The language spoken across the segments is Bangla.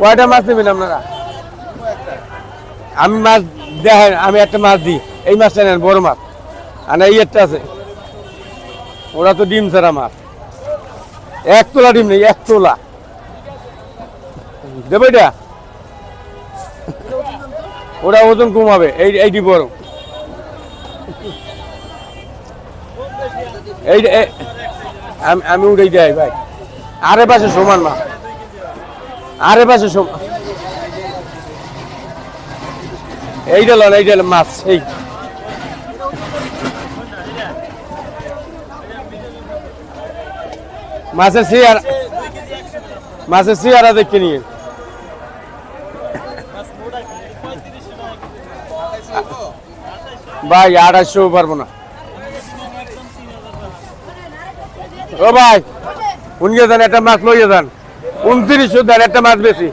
কয়টা মাছ নেবেন আপনারা? আমি মাছ দেখেন, আমি একটা মাছ দিই। এই মাছটা নেন, বড় মাছ। আর এই একটা আছে। ওরা তো ডিম ছাড়া মাছ। এক তোলা ডিম নেই, এক তোলা। দেবে এটা? ওরা ওজন কমাবে, এই এইটি বড়। এই আমি উড়াই যাই ভাই। আরে পাশে সমান মা আরে পাশে সমান এইটা লন এইটা মাছ, এই। মাছের সিয়ার মাছের সিয়ারা দেখে নিয়ে। ভাই, আড়াইশো পারব না। ও ভাই, উনিয়ে দেন, একটা মাছ লইয়ে দেন। উনত্রিশশো দেন একটা মাছ বেশি।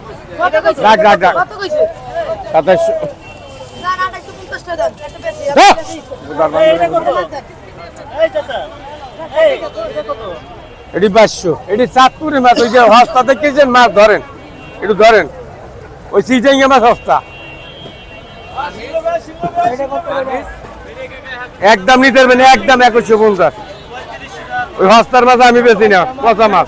রাখ, রাখ, রাখ। সাতাইশশো। হ্যাঁ। বেশি। এটি পাঁচশো এটি চাঁদপুরের মাছ ওই যে হস্তা দেখেছেন মাছ ধরেন। একটু ধরেন। ওই চিটাঙ্গা মাছ সস্তা একদম নিতে পারবেন একদম একুশশো পঞ্চাশ। ওই হস্তার মাছ আমি বেশি না পচা মাছ।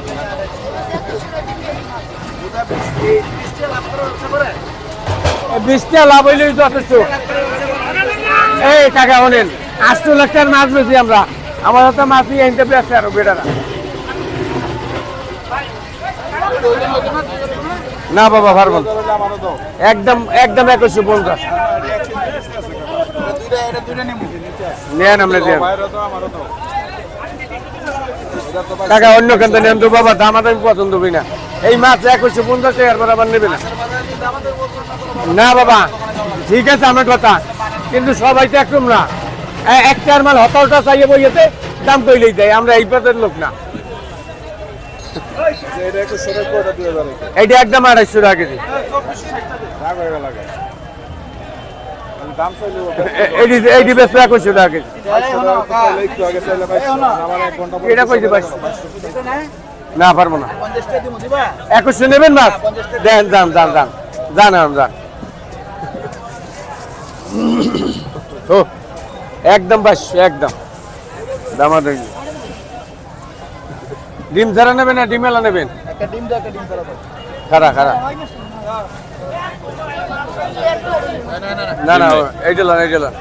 লাভ যথেষ্ট এই টাকা মাছ বেশি আমরা। আমার মাছ নিয়ে আনতে আরও না বাবা, পারব। একদম একদম একুশশো পঞ্চাশ। নেন আমরা টাকা অন্য কেন নেন তো বাবা দাম আমি পছন্দ করি না। এই মাছ একুশশো পঞ্চাশ টাকার পর আবার নেবে না। না বাবা ঠিক আছে আমার কথা কিন্তু সবাই তো একদম না। একটার মাল হতাশটা চাইয়ে বইয়েতে দাম কইলেই দেয় আমরা এই পথের লোক না। এইটা একদম আড়াইশো টাকা কেজি। এ- এইটি এইটি বেশ একুশশো টাকা কেজি। এটা কইছে পাঁচশো না, পারব না। একুশশো নেবেন মাছ দেন, যান যান যান। যান যান ও, একদম পাঁচশো একদম। দামা দেখি। ডিম ছাড়া নেবেন না ডিম এলা নেবেন? খারা খারা না না, এইটা লন এইটা লন।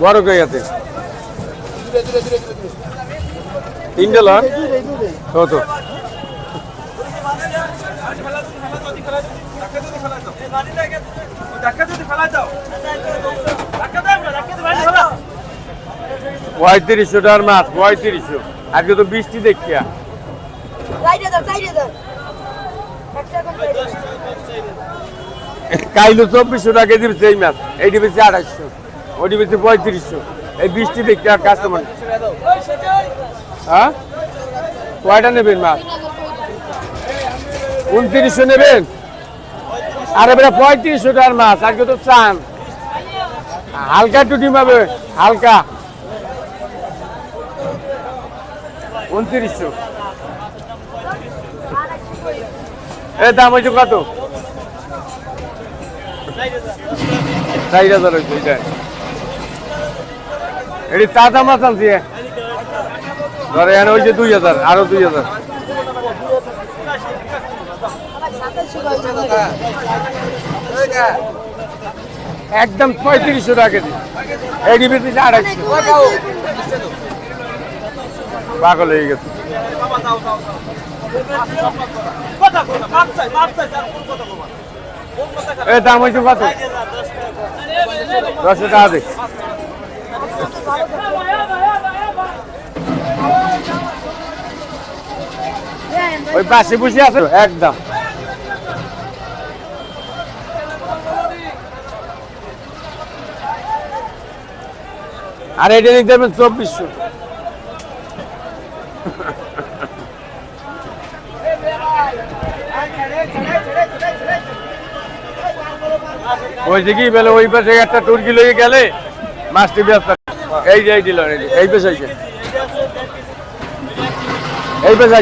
বড় কই আছে? তিনটে লন কত? পঁয়ত্রিশশো টাকার মাছ, পঁয়ত্রিশশো। আজকে তো বৃষ্টি দেখিয়া। কাইলো চব্বিশশো টাকা বেশি এই মাছ এইটি বেশি আড়াইশো ওটি বেশি পঁয়ত্রিশশো। এই বৃষ্টি দেখতে আর কাস্টমার হ্যাঁ? কয়টা নেবেন মাছ উনত্রিশশো নেবেন? আরে বেটা পঁয়ত্রিশশো টাকার মাছ, আজকে তো চান। হালকা একটু ডিম হালকা। উনত্রিশশো। এ, দাম হয়েছে কত? চার হাজার হয়েছে এটা তাজা মাছ। ধরে এনে হয়েছে দুই হাজার, আরও দুই হাজার। একদম পঁয়ত্রিশশো টাকা কেজি। এটি বেশি আড়াইশো। পাগল হয়ে গেছে। এ দাম হয়েছে কত? দশ টাকা। ওই পাশে বসে আছে? একদম। আর এটা দিক দেবেন চব্বিশশো। ওই দিকেই বেলে, ওই পাশে একটা টুরকি লেগে গেলে মাছটি ব্যস্ত এই যে এই দিল এই পেশাইছে এই পেশাইছে